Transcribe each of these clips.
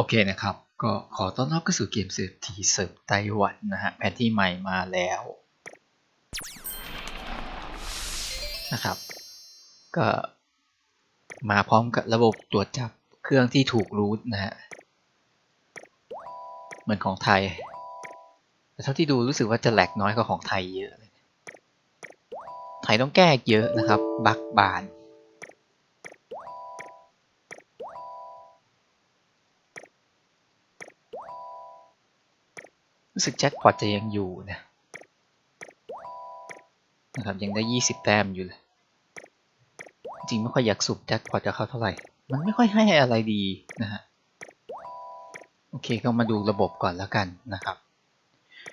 โอเคนะครับ ก็ขอต้อนรับเข้าสู่เกมเศรษฐีเสิร์ฟไต้หวันนะฮะแผนที่ใหม่มาแล้วนะครับ ก็มาพร้อมกับระบบตรวจจับเครื่องที่ถูกรูทนะฮะเหมือนของไทย แต่เท่าที่ดูรู้สึกว่าจะแหลกน้อยกว่าของไทยเยอะเลยไทยต้องแก้เยอะนะครับ บักบาน รู้สึกแจ็คพอตจะยังอยู่นะนะครับยังได้ 20 แต้มอยู่เลย จริงไม่ค่อยอยากสุบแจ็คพอตจะเข้าเท่าไหร่ มันไม่ค่อยให้อะไรดีนะฮะ โอเคก็มาดูระบบก่อนแล้วกันนะครับ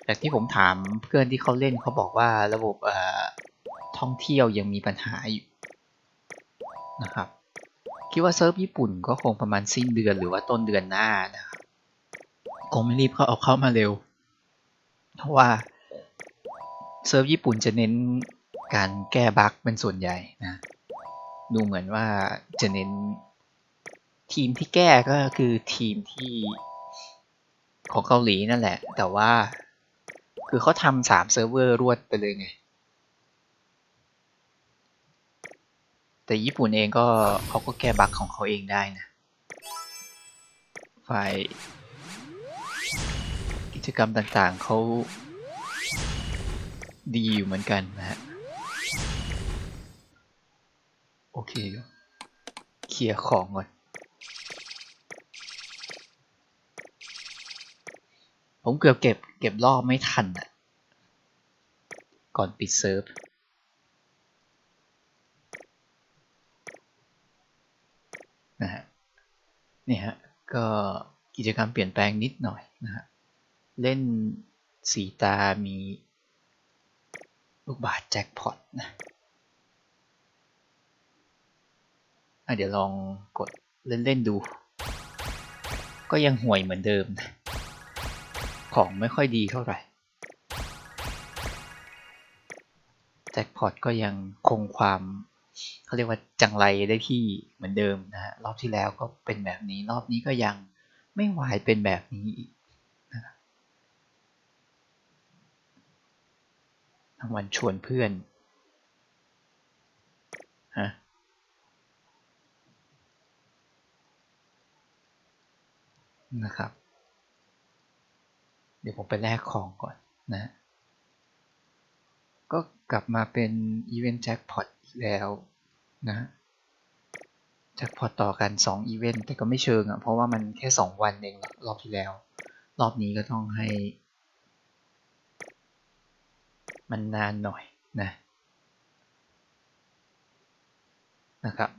จากที่ผมถามเพื่อนที่เขาเล่นเขาบอกว่าระบบท่องเที่ยวยังมีปัญหาอยู่นะครับ คิดว่าเซิร์ฟญี่ปุ่นก็คงประมาณสิ้นเดือนหรือว่าต้นเดือนหน้านะครับคงไม่รีบเขาเอาเข้ามาเร็ว เพราะว่าเซิร์ฟญี่ปุ่นจะเน้นการแก้บั๊กเป็นส่วนใหญ่นะ ดูเหมือนว่าจะเน้นทีมที่แก้ก็คือทีมที่ของเกาหลีนั่นแหละ แต่ว่าคือเขาทำสามเซิร์ฟเวอร์รวดไปเลยไง แต่ญี่ปุ่นเองก็เขาก็แก้บั๊กของเขาเองได้นะฝ่าย จกรรมต่างๆเขาดีอยู่เหมือนกันนะฮะ โอเค เคลียร์ของก่อน ผมเกือบเก็บเก็บรอบไม่ทันอะ ก่อนปิดเซิร์ฟนะฮะ นี่ฮะ ก็กิจกรรมเปลี่ยนแปลงนิดหน่อยนะฮะ เล่นสีตามีลูกบาทแจ็คพอตนะะเดี๋ยวลองกดเล่น ๆ ดู ก็ยังห่วยเหมือนเดิมนะของไม่ค่อยดีเท่าไหร่แจ็คพอตก็ยังคงความเขาเรียกว่าจังไรได้ที่เหมือนเดิมนะฮะรอบที่แล้วก็เป็นแบบนี้รอบนี้ก็ยังไม่ไหวเป็นแบบนี้อีกนะ ทั้งวันชวนเพื่อนฮะนะครับ เดี๋ยวผมไปแลกของก่อนนะ ก็กลับมาเป็นอีเวนต์แจ็คพอตอีกแล้วนะแจ็คพอตต่อกัน 2 อีเวนต์แต่ก็ไม่เชิงอะ่ะ เพราะว่ามันแค่ 2 วันเองรอบที่แล้ว รอบนี้ก็ต้องให้ มันนานหน่อยนะนะครับ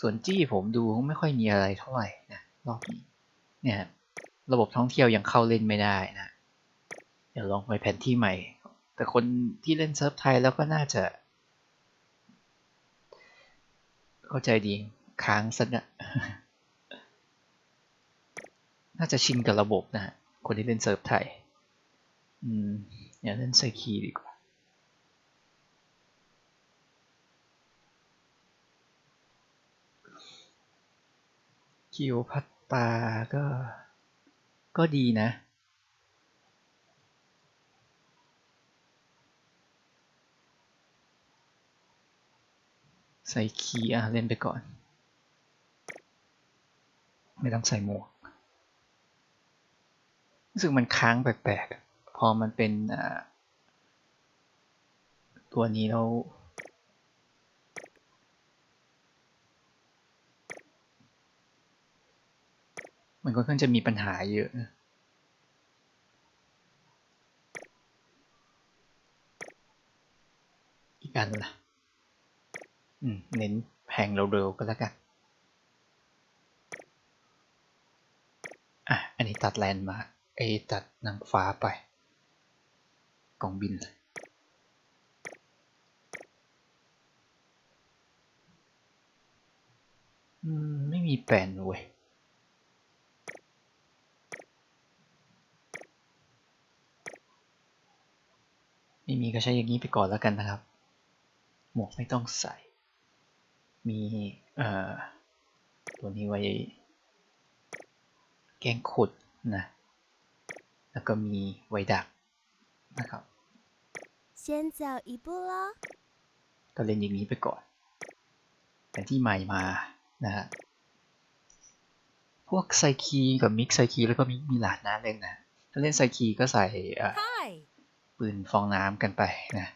ส่วนจี้ผมดูไม่ค่อยมีอะไรเท่าไหร่นะรอบนี้เนี่ยระบบท่องเที่ยวยังเข้าเล่นไม่ได้นะเดี๋ยวลองไปแผนที่ใหม่ แต่คนที่เล่นเซิร์ฟไทยแล้วก็น่าจะ เข้าใจดีค้างสักอะน่าจะชินกับระบบนะคนที่เล่นเซิร์ฟไทย อืมอย่าเล่นไซคีดีกว่า คิวพัตตาก็ ก็ดีนะใส่คีย์อะ เล่นไปก่อน ไม่ต้องใส่หมวก รู้สึกมันค้างแปลกๆ พอมันเป็นตัวนี้แล้วมันก็ค่อนจะมีปัญหาเยอะ อีกอันละอืม เน้นแพงเร็วๆก็แล้วกัน อะ อันนี้ตัดแลนด์มาเอตัดนางฟ้าไป กองบิน ไม่มีแปลนเว้ยไม่มีก็ใช้อย่างนี้ไปก่อนแล้วกันนะครับ หมวกไม่ต้องใส่ มีเอ่อตัวนี้ไว้ แกงขุดนะ แล้วก็มีไว้ดักนะครับ 先走一步喽。 ก็เล่นอย่างนี้ไปก่อนแต่ที่ใหม่มานะฮะ พวกไซคีกับมิกไซคีแล้วก็มิกมีหลาดนะเล่นนะ ถ้าเล่นไซคีก็ใส่เอ่อ Hi. ปืนฟองน้ำกันไปนะ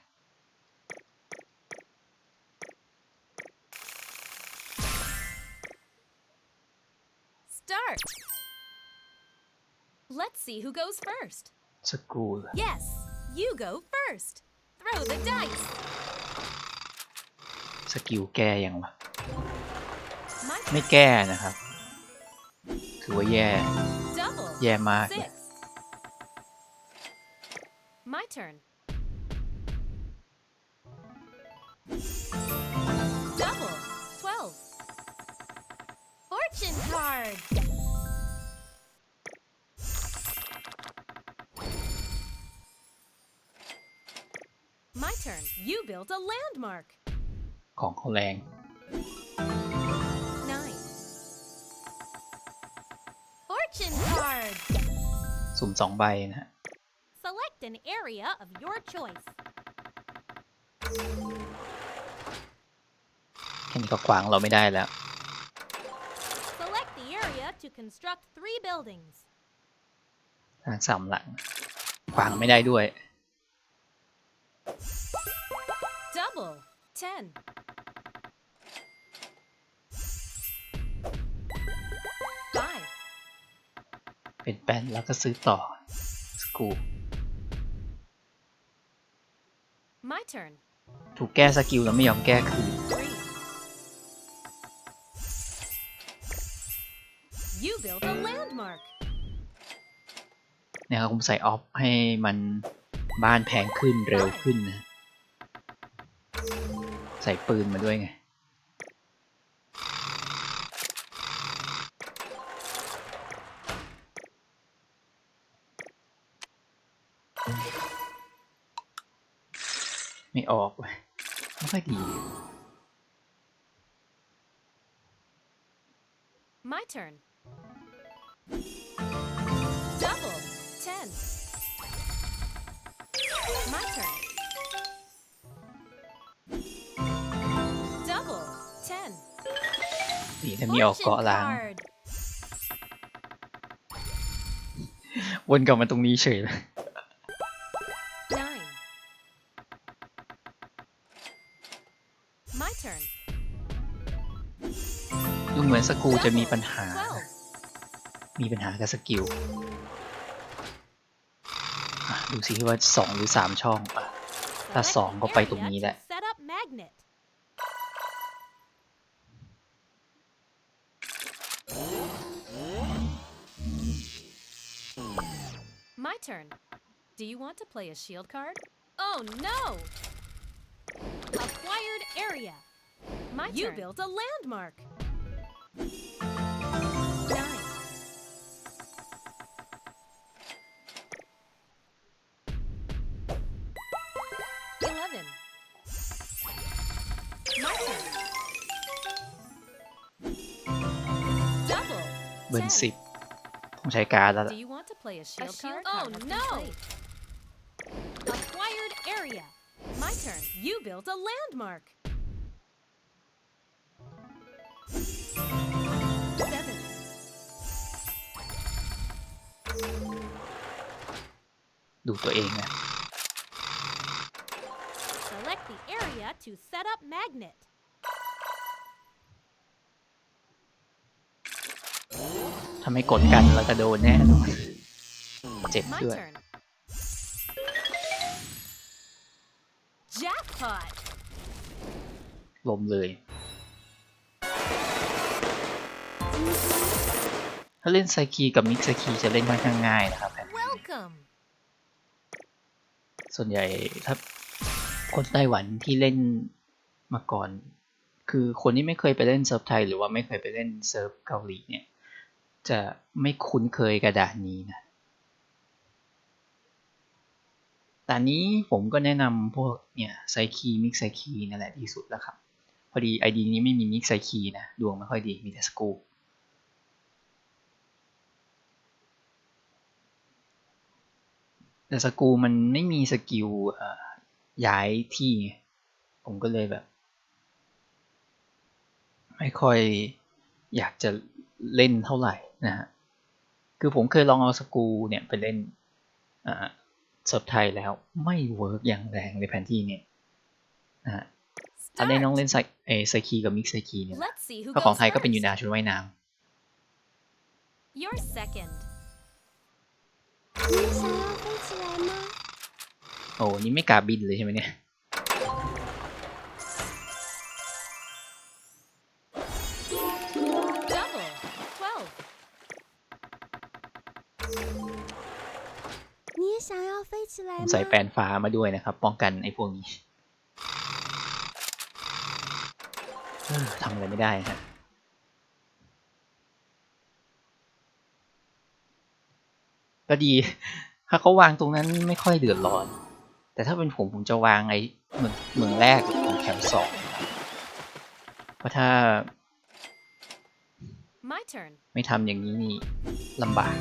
Start. Let's see who goes first. สกรูล Yes, you go first. Throw the dice. สกิลแก้ยังวะ My ไม่แก้นะครับ ถือว่าแย่ double. แย่มากเลย Six. My turn. Double. Twelve. Fortune card. You built a landmark. ของเขาแรง Nine. Fortune card. สุ่มสองใบนะฮะ Select an area of your choice. แค่นี้ก็ขวางเราไม่ได้แล้ว Select the area to construct three buildings. ทางสามหลัง ขวางไม่ได้ด้วย Double. Ten. Five. เป็นแป้นแล้วก็ซื้อต่อ สกรู My turn. ถูกแก้สกิลแล้วไม่ยอมแก้คืน Three. You built a landmark. เนี่ยครับผมใส่ออฟให้มันบ้านแพงขึ้นเร็วขึ้นนะ ใส่ปืนมาด้วยไง ไม่ออกเว้ยไม่ค่อยดี My turn. Double. Ten. My turn. Ten. ดีถ้ามีออกเกาะ Fortune ล้าง card. วนกลับมาตรงนี้เฉยเลย Nine. My turn. ดูเหมือนสกรูจะมีปัญหา Twelve. มีปัญหากับสกิลอะดูสิว่าสองหรือสามช่องอะถ้า Select สอง the ก็ไปตรง area นี้ to แหละ play a shield card? Oh no! Acquired area. My you turn. built a landmark. Nine. Eleven. My turn. Double. เบิร์น Ten. สิบต้องใช้การ์ดแล้ว Do ล่ะ you want to play a shield, card? Oh no! Acquired area. My turn. You built a landmark. Seven. ดูตัวเองนะ Select the area to set up magnet. ถ้าไม่กดกันแล้วก็โดนแน่นอนเจ็บ My ด้วย turn. Jackpot. ลมเลย ถ้าเล่นไซคีกับมิกไซคีจะเล่นค่อนข้างง่ายนะครับแผ่นนี้ Welcome. ส่วนใหญ่ถ้าคนไต้หวันที่เล่นมาก่อน คือคนที่ไม่เคยไปเล่นเซิร์ฟไทย หรือว่าไม่เคยไปเล่นเซิร์ฟเกาหลีเนี่ย จะไม่คุ้นเคยกับด่านนี้นะ แต่นี้ผมก็แนะนำพวกเนี่ยไซคีมิกไซคีนั่นแหละดีสุดแล้วครับ พอดี ID นี้ไม่มีมิกไซคีนะดวงไม่ค่อยดีมีแต่สกูแต่สกูมันไม่มีสกิลย้ายที่ ผมก็เลยแบบ ไม่ค่อยอยากจะเล่นเท่าไหร่นะฮะคือผมเคยลองเอาสกูเนี่ยไปเล่นอ่า สดไทยแล้วไม่เวิร์กอย่างแรงในแผนที่เนี่ยนะฮะตอนนี้น้องเล่นไซไซคีกับมิกไซคีเนี่ยถ้าของไทยก็เป็นยูนาชุดว่ายน้ำโอ้นี่ไม่กาบินเลยใช่ไหมเนี่ย ผม吗？ใส่แปลนฟ้ามาด้วยนะครับ ป้องกันไอ้พวกนี้เออทำอะไรไม่ได้ฮะก็ดี ถ้าเขาวางตรงนั้นไม่ค่อยเดือดร้อน แต่ถ้าเป็นผมผมจะวางไอ้เมืองเมืองแรกของแถวสองเพราะถ้า My turn. ไม่ทำอย่างนี้นี่ลำบาก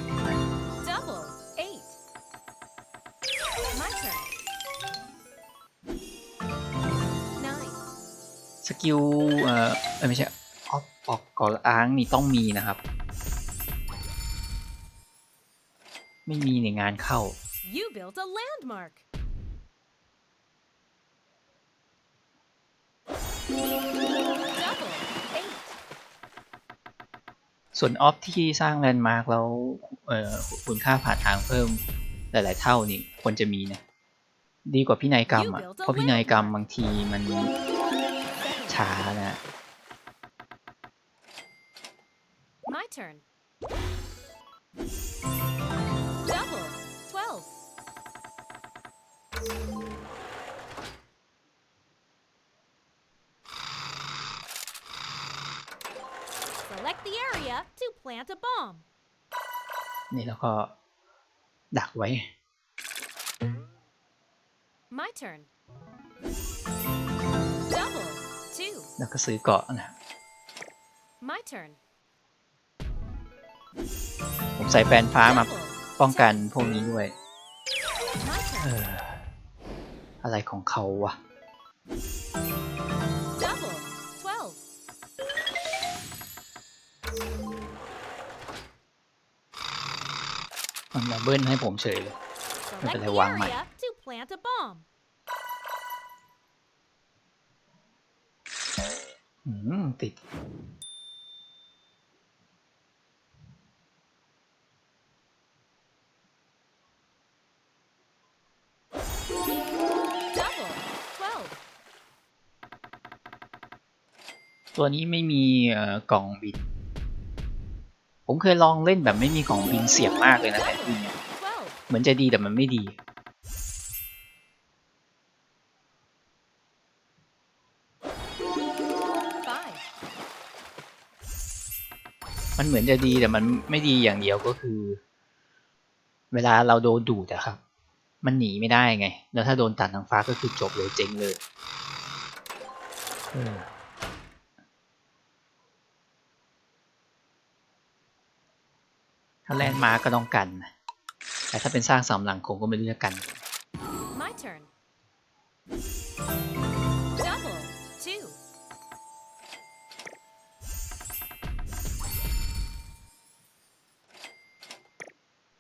สกิลเอ่อเอ้ยไม่ใช่ออกออกก่ออ้างนี่ต้องมีนะครับ ไม่มีในงานเข้า You built a landmark. Double. Eight. ส่วนออฟที่สร้างแลนด์มาร์กแล้วเอ่อคุณค่าผ่านทางเพิ่มหลาย ๆ เท่านี่ควรจะมีนะ ดีกว่าพินัยกรรมอะ เพราะพินัยกรรมบางทีมัน ช้านะ My turn. Double. Twelve. Select the area to plant a bomb. นี่แล้วก็ดักไว้ My turn. Double. Two. แล้วก็ซื้อเกาะนะ My turn. ผมใส่แปลนฟ้ามา Double. ป้องกันพวกนี้ด้วย My เอ turn. อ อะไรของเขาวะ Double. Twelve. มันมาเบิ้ลให้ผมเฉยเลย Select Cái the này quăng mày. area to plant a bomb. อืม ติด Double. Twelve. ตัวนี้ไม่มีเอ่อกล่องบิน ผมเคยลองเล่นแบบไม่มีกล่องบินเสียบมากเลยนะแต่ที่เนี่ย Twelve. เหมือนจะดีแต่มันไม่ดี มันเหมือนจะดีแต่มันไม่ดีอย่างเดียวก็คือ เวลาเราโดนดูดอะครับ มันหนีไม่ได้ไง แล้วถ้าโดนตัดทางฟ้าก็คือจบเลยเจ๊งเลยเออถ้าแลนด์มาร์คก็ต้องกันนะแต่ถ้าเป็นสร้างสามหลังคงก็ไม่รู้จะกัน My turn.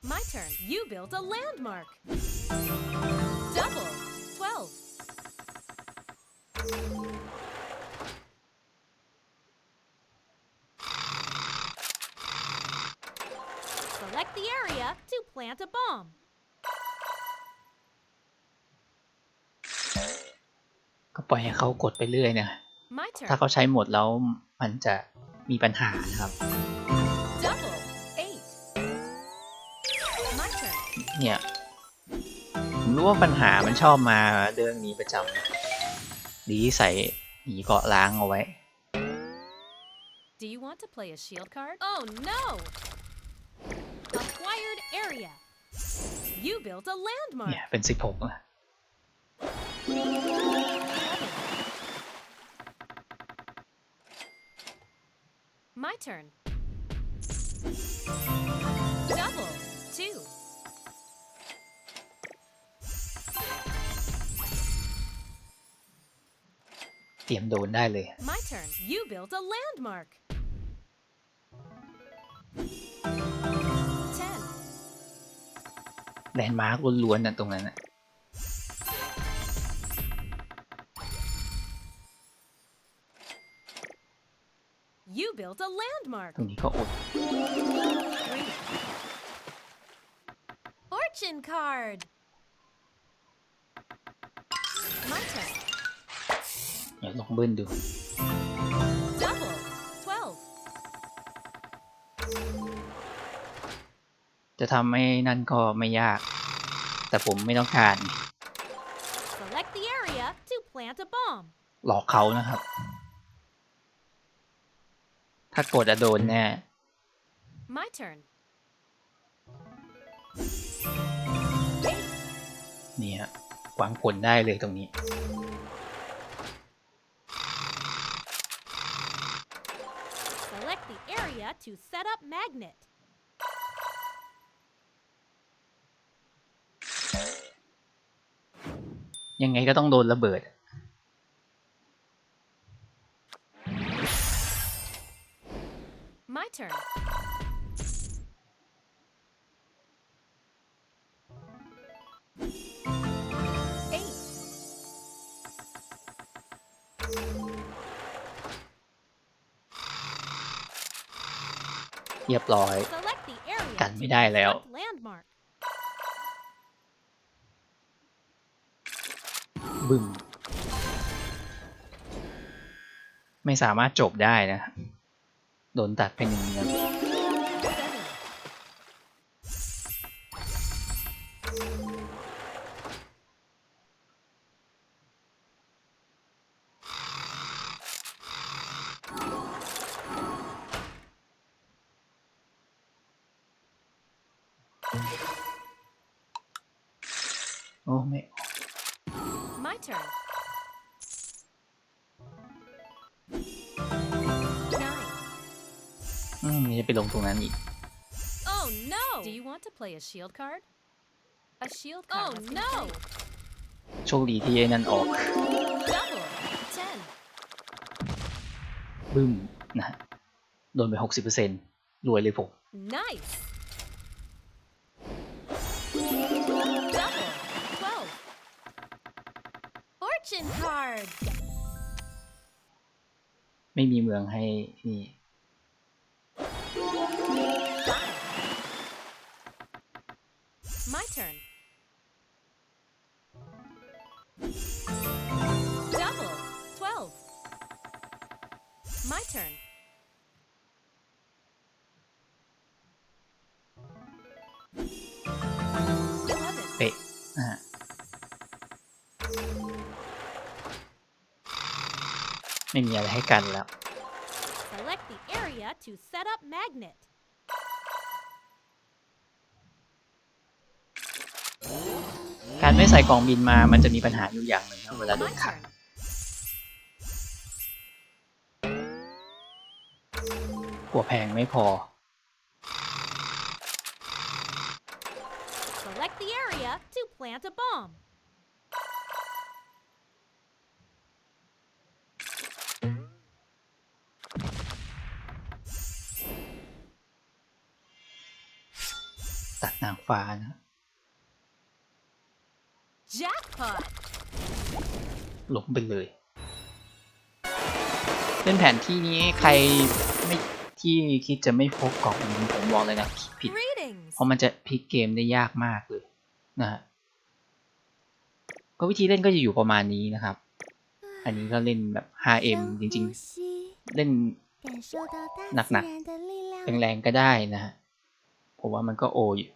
My turn. You built a landmark. Double. Twelve. Select the area to plant a bomb. ก็ปล่อยให้เขากดไปเรื่อยนะ My ถ้า turn. เขาใช้หมดแล้วมันจะมีปัญหานะครับ เนี่ยผมรู้ว่าปัญหามันชอบมาเรื่องนี้ประจำดีใส่หนีเกาะล้างเอาไว้ Do you want to play a shield card? Oh no! Acquired area. You built a landmark. เนี่ยเป็นสิบหกนะ My turn. Double. Two. เตรียมโดนได้เลย My turn. You built a landmark. 10, แลนด์มาร์กล้วนๆนะตรงนั้นนะ you built a landmark. ตรงนี้ก็อด Three. Fortune card. My turn. เดี๋ยวลองเบิ้ลดู Double. Twelve. จะทำให้นั่นก็ไม่ยาก แต่ผมไม่ต้องการ Select the area to plant a bomb. หลอกเขานะครับ ถ้ากดอะโดนแน่ My turn. เนี่ยหวังผลได้เลยตรงนี้ the area to set up magnet. ยังไงก็ต้องโดนระเบิด My turn. รียบร้อย Select the area กัน to ไม่ได้แล้ว construct landmark. บึ้มไม่สามารถจบได้นะ โดนตัดไปหนึ่งเงิน play a shield card? A shield card. Oh no! โชคดีที่ไอ้นั่นออก Double. Ten. บึ้มนะฮะโดนไปหกสิบเปอร์เซ็นรวยเลยผม Nice. Double. Twelve. Fortune card. ไม่มีเมืองให้นี่ ไม่มีอะไรให้กันแล้ว Select the area to set up magnet. การไม่ใส่กล่องบินมา มันจะมีปัญหาอยู่อย่างหนึ่งนะเวลาโด My นขัง turn. กลัวแพงไม่พอ Select the area to plant a bomb. ฟ้านะหลงไปเลย เล่นแผนที่นี้ใครไม่ที่คิดจะไม่พบกล่องนี้ผมบอกเลยนะผิด เพราะมันจะพลิกเกมได้ยากมากเลยนะฮะก็วิธีเล่นก็จะอยู่ประมาณนี้นะครับ อันนี้ก็เล่นแบบ 5M จริงๆ เล่นหนักๆแรงๆก็ได้นะฮะผมว่ามันก็โออยู่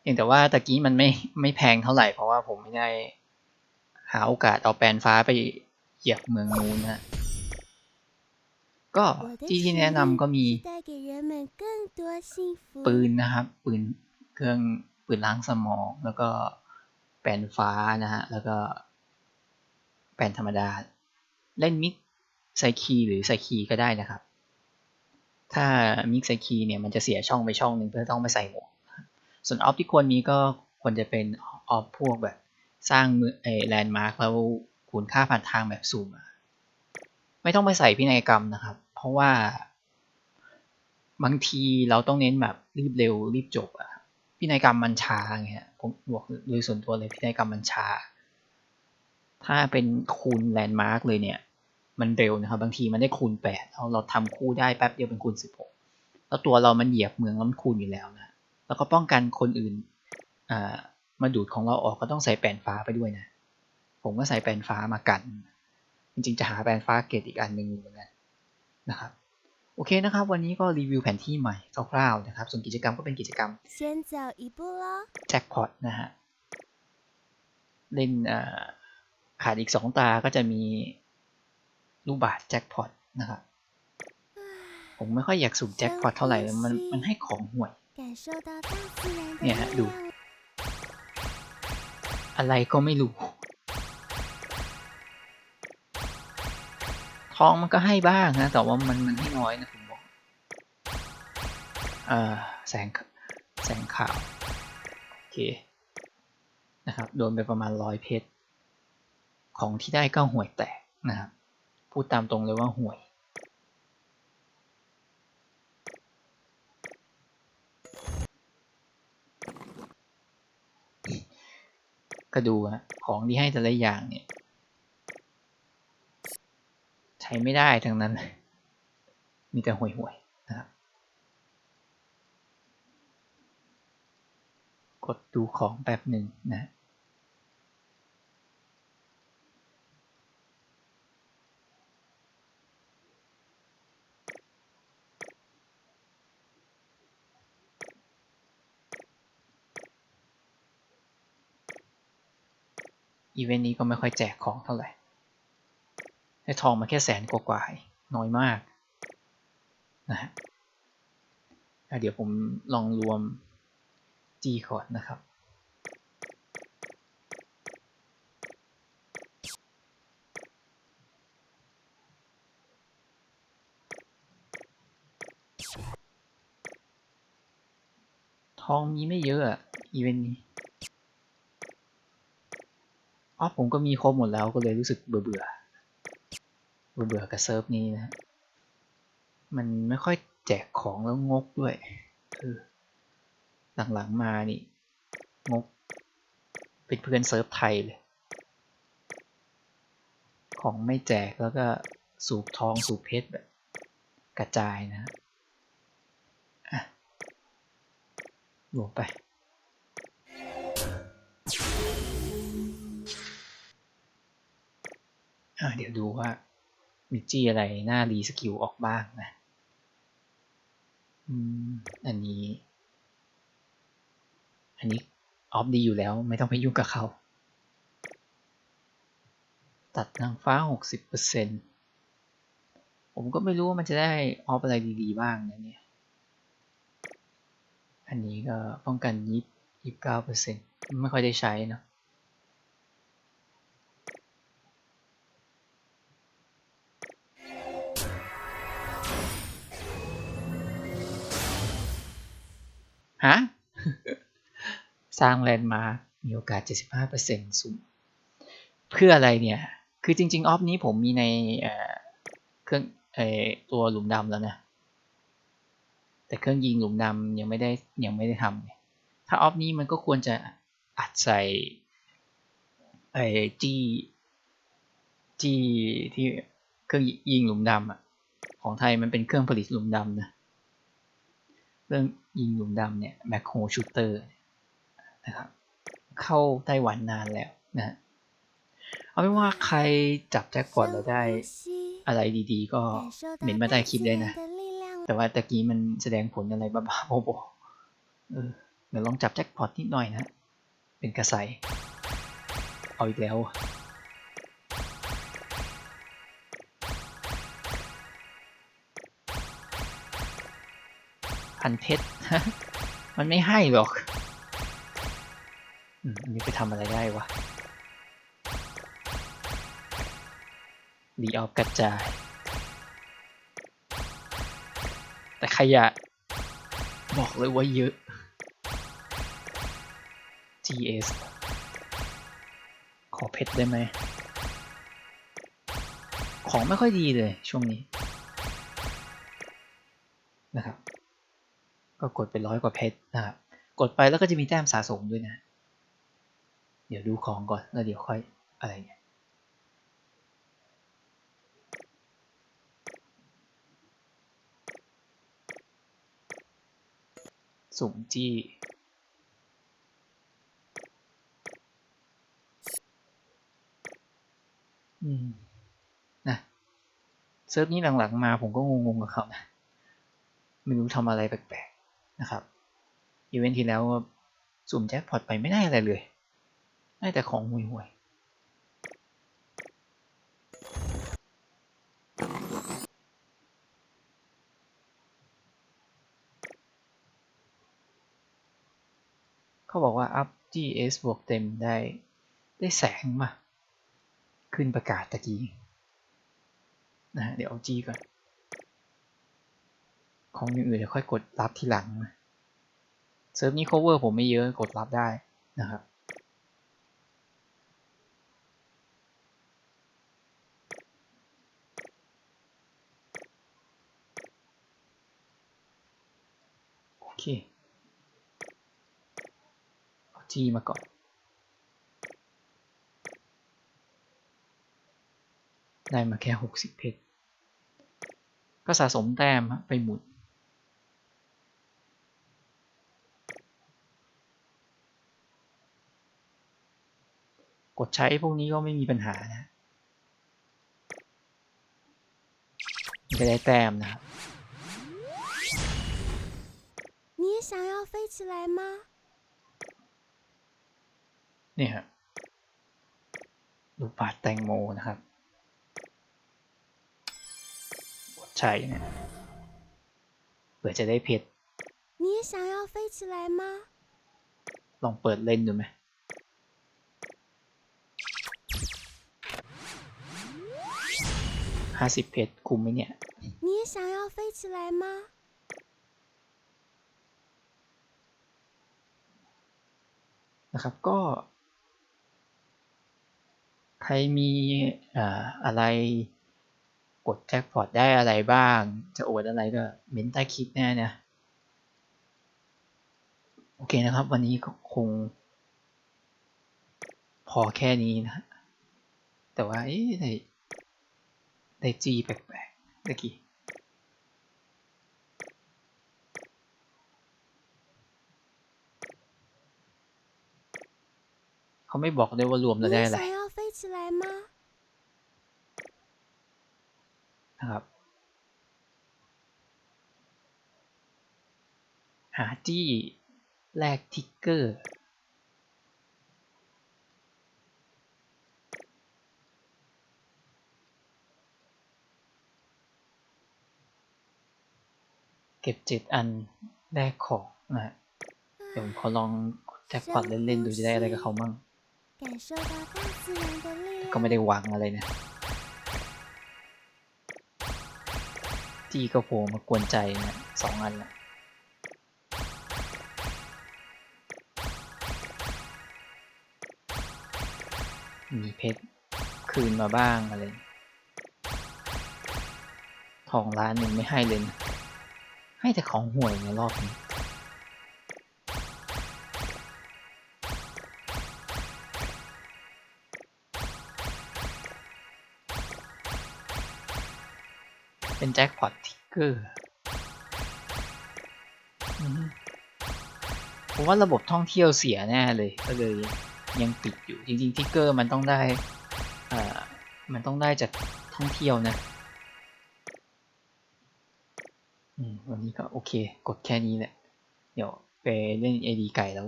เพียงแต่ว่าตะกี้มันไม่ไม่แพงเท่าไหร่ เพราะว่าผมไม่ได้หาโอกาสเอาแปลนฟ้าไปเหยียบเมืองนู้นนะก็ที่ที่แนะนำก็มีปืนนะครับ ปืนเครื่องปืนล้างสมอง แล้วก็แปลนฟ้านะฮะ แล้วก็แปลนธรรมดา เล่นมิกไซคีหรือไซคีก็ได้นะครับ ถ้ามิกไซคีเนี่ยมันจะเสียช่องไปช่องหนึ่งเพื่อต้องไปใส่หมวก ส่วนออฟที่ควรมีก็ควรจะเป็นออฟพวกแบบสร้างมืออแลนด์มาร์คแล้วคูณค่าผ่านทางแบบสุ่มอะไม่ต้องไปใส่พินัยกรรมนะครับ เพราะว่าบางทีเราต้องเน้นแบบรีบเร็วรีบจบอะพินัยกรรมมันช้าไงฮะผมบอกโดยส่วนตัวเลยพินัยกรรมมันช้า ถ้าเป็นคูณแลนด์มาร์กเลยเนี่ย มันเร็วนะครับ บางทีมันได้คูณแปดเราเราทำคู่ได้แป๊บเดียวเป็นคูณสิบหกแล้วตัวเรามันเหยียบเมืองแล้วมันคูณอยู่แล้วนะ แล้วก็ป้องกันคนอื่นมาดูดของเราออกก็ต้องใส่แผ่นฟ้าไปด้วยนะ ผมก็ใส่แผ่นฟ้ามากัน จริงๆจะหาแผ่นฟ้าเกตอีกอันหนึ่งเหมือนกันนะครับโอเคนะครับ วันนี้ก็รีวิวแผนที่ใหม่คร่าวๆนะครับ ส่วนกิจกรรมก็เป็นกิจกรรมแจ็คพอตนะฮะเล่นขาดอีก 2 ตาก็จะมีลูกบาทแจ็คพอตนะครับผมไม่ค่อยอยากสุ่มแจ็คพอตเท่าไหร่ มันมันให้ของห่วย เนี่ยฮะ力ดู量。อะไรก็ไม่รู้ ทองมันก็ให้บ้างนะ แต่ว่ามันมันให้น้อยนะผมบอกเอ่อแสงแสงขาว โอเค นะครับ โดนไปประมาณร้อยเพชร ของที่ได้ก็ห่วยแตกนะครับ พูดตามตรงเลยว่าห่วย ก็ดูนะของที่ให้แต่ละอย่างเนี่ย ใช้ไม่ได้ทั้งนั้น มีแต่ห่วยๆนะครับกดดูของแป๊บหนึ่งนะ อีเวนต์นี้ก็ไม่ค่อยแจกของเท่าไหร่ได้ทองมาแค่แสนกว่าๆน้อยมากนะฮะอะเดี๋ยวผมลองรวมจีก่อนนะครับ ทองมีไม่เยอะอะอีเวนต์นี้ อ๋อผมก็มีครบหมดแล้วก็เลยรู้สึกเบื่อเบื่อเบื่อเบื่อกับเซิร์ฟนี้นะ มันไม่ค่อยแจกของแล้วงกด้วยเออหลังๆมานี่ งก เป็นเพื่อนเซิร์ฟไทยเลย ของไม่แจกแล้วก็สูบทองสูบเพชรแบบกระจายนะอะรวไป เดี๋ยวดูว่ามีจี้อะไรหน้ารีสกิลออกบ้างนะอันนี้ อันนี้ออฟดีอยู่แล้วไม่ต้องไปยุ่งกับเขา ตัดนางฟ้าหกสิบเปอร์เซ็นผมก็ไม่รู้ว่ามันจะได้ออฟอะไรดีๆบ้างนะเนี่ย อันนี้ก็ป้องกันยิบยิบเก้าเปอร์เซ็นไม่ค่อยได้ใช้เนอะ ฮะสร้างแลนด์มาร์มีโอกาส 75%สุ่มเพื่ออะไรเนี่ย คือจริง ๆ ออฟนี้ผมมีในเเครื่องอตัวหลุมดำแล้วนะ แต่เครื่องยิงหลุมดำยังไม่ได้ยังไม่ได้ทำถ้าออฟนี้มันก็ควรจะอัดใส่ไอ้จีจีที่เครื่องยิงหลุมดำอะ ของไทยมันเป็นเครื่องผลิตหลุมดำนะ เรื่อง ยิงหลุมดำเนี่ยแมคโฮชูเตอร์นะครับเข้าไต้หวันนานแล้วนะเอาเป็นว่าใครจับแจ็คพอตแล้วได้อะไรดี ๆ ก็เหม็นมาได้คลิปเลยนะ แต่ว่าตะกี้มันแสดงผลอะไรบ้าๆโบๆเออเดี๋ยวลองจับแจ็คพอตนิดหน่อยนะ เป็นกระใสเอาอีกแล้ว พันเพชรมันไม่ให้หรอกอันนี้ไปทำอะไรได้วะรีออฟกระจาย แต่ขยะ บอกเลยว่าเยอะ GS ขอเพชรได้ไหม ของไม่ค่อยดีเลยช่วงนี้ ก็กดไปร้อยกว่าเพชรนะครับ กดไปแล้วก็จะมีแต้มสะสมด้วยนะ เดี๋ยวดูของก่อนแล้วเดี๋ยวค่อยอะไรเงี้ยสุ่มจี้อืมนะเซิร์ฟนี้หลังๆมาผมก็งงๆกับเขานะ ไม่รู้ทำอะไรแปลก นะครับอีเวนท์ที่แล้วสุ่มแจ็คพอตไปไม่ได้อะไรเลยได้แต่ของห่วยๆเขาบอกว่าอัพ GS บวกเต็มได้ได้แสงมา ขึ้นประกาศตะกี้นะฮะเดี๋ยวเอา G ก่อน ของอย่างอื่นเดี๋ยวค่อยกดรับทีหลังนะเซิร์ฟนี้ cover ผมไม่เยอะกดรับได้นะครับโอเคเอาจีมาก่อนได้มาแค่ 60 เพชรก็สะสมแต้มไปหมุน กดใช้พวกนี้ก็ไม่มีปัญหานะมันจะได้แต้มนะครับ 你也想要飞起来吗？ เนี่ยฮะลูกบาศก์แตงโมนะครับ กดใช้เนี่ยเผื่อจะได้เพชร 你也想要飞起来吗？ ลองเปิดเล่นดูไหม ห้าสิบเพชรคุ้มไหมเนี่ย 你也想要飞起来吗？ นะครับก็ ใครมีเอ่ออะไรกดแจ็คพอตได้อะไรบ้าง จะอวดอะไรก็เม้นใต้คลิปแน่นะ โอเคนะครับ วันนี้ก็คง พอแค่นี้นะ แต่ว่า เอ๊ะ ได้ G แปลกๆตะกี้เขาไม่บอกเลยว่ารวมแล้วได้อะไรนะครับ หาจี้แลกทิกเกอร์ เก็บจิตอันแรกของนะฮะเดี๋ยวผขอลองแท็กปัดเล่นๆดูจะได้อะไรกับเขามั่งก็ไม่ได้วางอะไรนะจีก็โผล่มากวนใจนะสองอันนะมีเพชรคืนมาบ้างอะไร ทองล้านหนึ่งไม่ให้เลยนะ ให้แต่ของห่วยในรอบนี้เป็นแจ็คพอตทิกเกอร์ผมว่าระบบท่องเที่ยวเสียแน่เลย ก็เลยยังปิดอยู่ จริงๆทิกเกอร์มันต้องได้อ่ามันต้องได้จากท่องเที่ยวนะ ก็โอเค กดแค่นี้แหละ เดี๋ยวไปเล่น AD ไก่แล้ว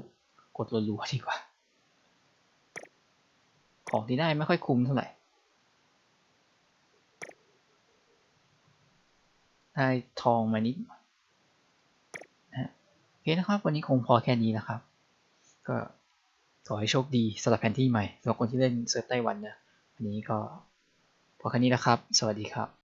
กดรัวๆดีกว่า ของที่ได้ไม่ค่อยคุ้มเท่าไหร่ ได้ทองมานิดหน่อยนะฮะโอเคนะครับ วันนี้คงพอแค่นี้นะครับ ก็ขอให้โชคดีสำหรับแผนที่ใหม่สำหรับคนที่เล่นเซิร์ฟไต้หวันนะวันนี้ก็พอแค่นี้นะครับ สวัสดีครับ